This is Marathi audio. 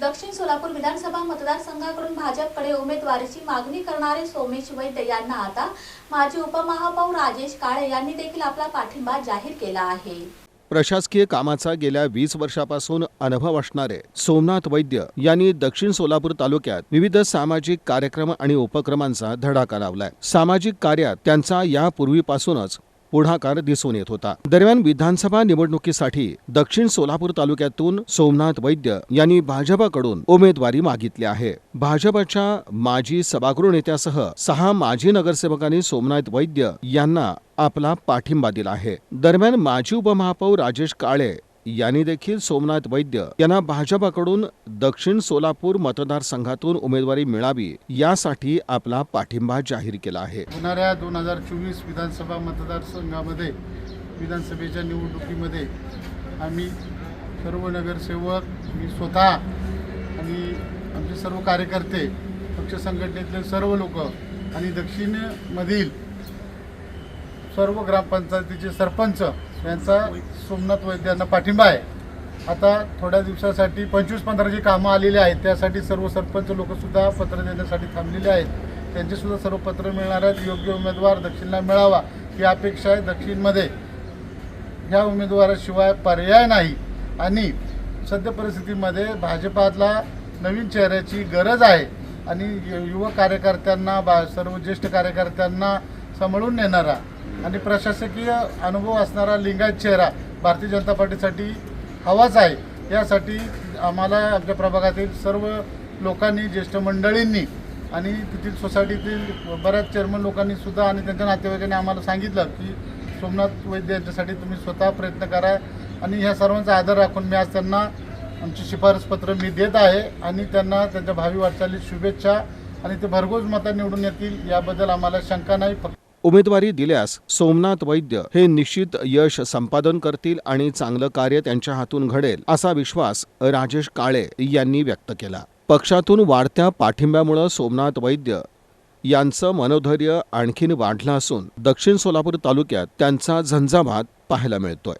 दक्षिण सोलापूर विधानसभा मतदारसंघाकडून भाजपकडे उमेदवारीची मागणी करणारे सोमेश वैद्य यांना आता माजी उपमहापौर राजेश काळे यांनी देखील आपला पाठिंबा जाहीर केला आहे. प्रशासकीय कामाचा गेल्या वीस वर्षापासून अनुभव असणारे सोमनाथ वैद्य यांनी दक्षिण सोलापूर तालुक्यात विविध सामाजिक कार्यक्रम आणि उपक्रमांचा धडाका लावलाय. सामाजिक कार्यात त्यांचा यापूर्वीपासूनच पुढाकार दिसून येत होता. दरम्यान विधानसभा निवडणुकीसाठी दक्षिण सोलापूर तालुक्यातून सोमनाथ वैद्य यांनी भाजपाकडून उमेदवारी मागितली आहे. भाजपाच्या माजी सभागृह नेत्यासह सहा माजी नगरसेवकांनी सोमनाथ वैद्य यांना आपला पाठिंबा दिला आहे. दरम्यान माजी उपमहापौर राजेश काळे यांनी देखील सोमनाथ वैद्य यांना भाजपाकडून दक्षिण सोलापूर मतदारसंघातून उमेदवारी मिळावी यासाठी आपला पाठिंबा जाहीर केला आहे. होणाऱ्या दोन हजार चोवीस विधानसभा मतदारसंघामध्ये विधानसभेच्या निवडणुकीमध्ये आम्ही सर्व नगरसेवक मी स्वतः आणि आमचे सर्व कार्यकर्ते पक्ष संघटनेतले सर्व लोक आणि दक्षिणमधील सर्व ग्रामपंचायतीचे सरपंच यांचा सोमनाथ वैद्य यांना पाठिंबा आहे. आता थोड्या दिवसासाठी पंचवीस पंधराची कामं आलेली आहेत त्यासाठी सर्व सरपंच लोकसुद्धा पत्र देण्यासाठी थांबलेले आहेत. त्यांचेसुद्धा सर्व पत्र मिळणार आहेत. योग्य उमेदवार दक्षिणला मिळावा ही अपेक्षा आहे दक्षिणमध्ये. ह्या उमेदवाराशिवाय पर्याय नाही. आणि सद्य परिस्थितीमध्ये भाजपातला नवीन चेहऱ्याची गरज आहे. आणि युवक कार्यकर्त्यांना बा सर्व ज्येष्ठ कार्यकर्त्यांना सांभाळून नेणारा आणि प्रशासकीय अनुभव असणारा लिंगायत चेहरा भारतीय जनता पार्टीसाठी हवाच आहे. यासाठी आम्हाला आमच्या प्रभागातील सर्व लोकांनी ज्येष्ठ मंडळींनी आणि तेथील सोसायटीतील बऱ्याच चेअरमन लोकांनी सुद्धा आणि त्यांच्या नातेवाईकांनी आम्हाला सांगितलं की सोमनाथ वैद्य यांच्यासाठी तुम्ही स्वतः प्रयत्न करा आणि ह्या सर्वांचा आदर राखून मी आज त्यांना आमची शिफारसपत्र मी देत आहे आणि त्यांना त्यांच्या भावी वाटचालीत शुभेच्छा आणि ते भरघोस मता निवडून येतील याबद्दल आम्हाला शंका नाही. फक्त उमेदवारी दिल्यास सोमनाथ वैद्य हे निश्चित यश संपादन करतील आणि चांगलं कार्य त्यांच्या हातून घडेल असा विश्वास राजेश काळे यांनी व्यक्त केला. पक्षातून वाढत्या पाठिंब्यामुळं सोमनाथ वैद्य यांचं मनोधैर्य आणखीन वाढलं असून दक्षिण सोलापूर तालुक्यात त्यांचा झंझावात पाहायला मिळतोय.